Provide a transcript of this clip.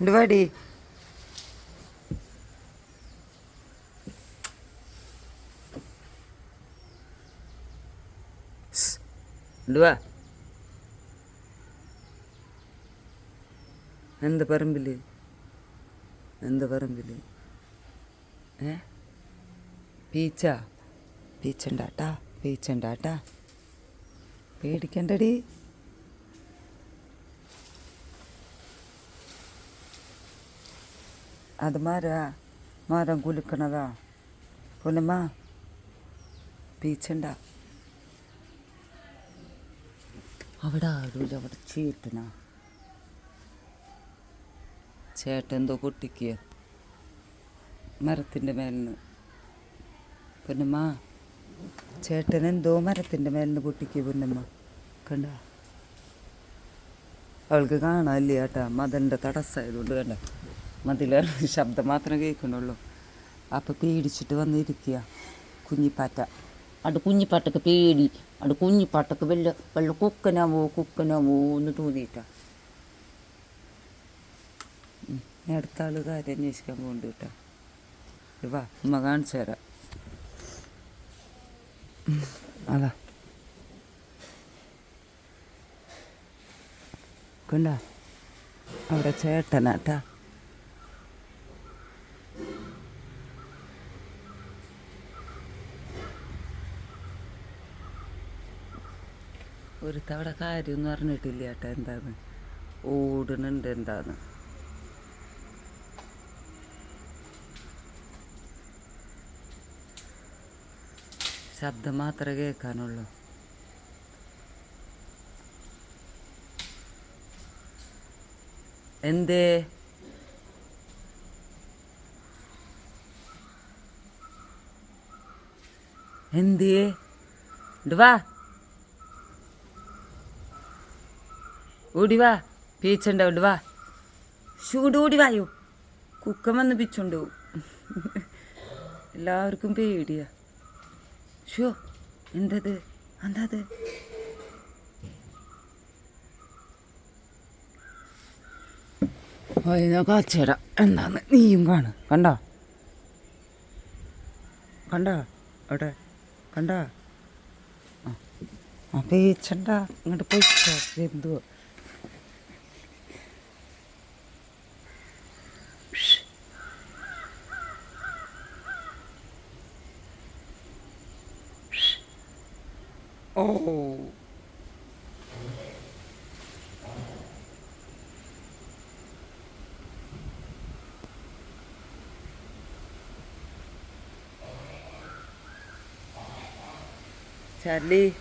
ഇണ്ട് വാടി സ്. ഇണ്ട് വാ എന്ത് പറമ്പില് എന്ത് പറമ്പില് ഏ പീച്ച പീച്ചുണ്ടാട്ടാ പീച്ചുണ്ടാട്ടാ പേടിക്കണ്ടടി അത് மாதிரி മരം കുലുക്കണതാ. പൊന്നമ്മ பீச்சண்டா അവിടെ அருள் അവിടെ ചേട്ടനാ. ചേട്ടൻ എന്തോ പൊട്ടിക്കുക മരത്തിന്റെ മേലിന്ന് പൊന്നമ്മ ചേട്ടൻ എന്തോ മരത്തിന്റെ മേലിന്ന് പൊട്ടിക്കുക പൊന്നമ്മ. കണ്ട? അവൾക്ക് കാണാനില്ല ചേട്ടാ മതന്റെ തടസ്സമായതുകൊണ്ട് കണ്ട. മതില ശബ്ദം മാത്രമേ കേൾക്കണുള്ളൂ. അപ്പം പേടിച്ചിട്ട് വന്നിരിക്കുക കുഞ്ഞിപ്പാറ്റ. അവിടെ കുഞ്ഞിപ്പാട്ടക്ക് പേടി. അവിടെ കുഞ്ഞിപ്പാട്ടക്ക് വല്ല വല്ല കുക്കനാവോ കുക്കനാവോ എന്ന് തോന്നിയിട്ടാ. ഉം. ഞാൻ അടുത്ത ആൾ കാര്യം അന്വേഷിക്കാൻ പോകുന്നുണ്ട് കേട്ടോ വാ ഉമ്മ കാണിച്ചു തരാം. അതാ. കണ്ട? അവിടെ ചേട്ടനാട്ടാ. ഒരു തവണ കാര്യമൊന്നും അറിഞ്ഞിട്ടില്ല ചേട്ടാ എന്താന്ന് ഓടുന്നുണ്ട് എന്താന്ന് ശബ്ദം മാത്രമേ കേൾക്കാനുള്ളൂ. എന്തേ? എന്തേ? വാ. ഓടി വാ പീച്ചുണ്ട് ഓടി വാ. ചൂട് ഓടി വായോ? കുക്കം വന്ന് പിച്ചുണ്ട് എല്ലാവർക്കും പേടിയാ. ഷോ എന്തത്? എന്താത് കാച്ചുതരാം എന്താന്ന്? നീയും കാണ്. കണ്ട? കണ്ട? അവിടെ. കണ്ട? ആ പേച്ചണ്ട ഇങ്ങോട്ട് പോയി എന്തോ Ồ oh. Chà đi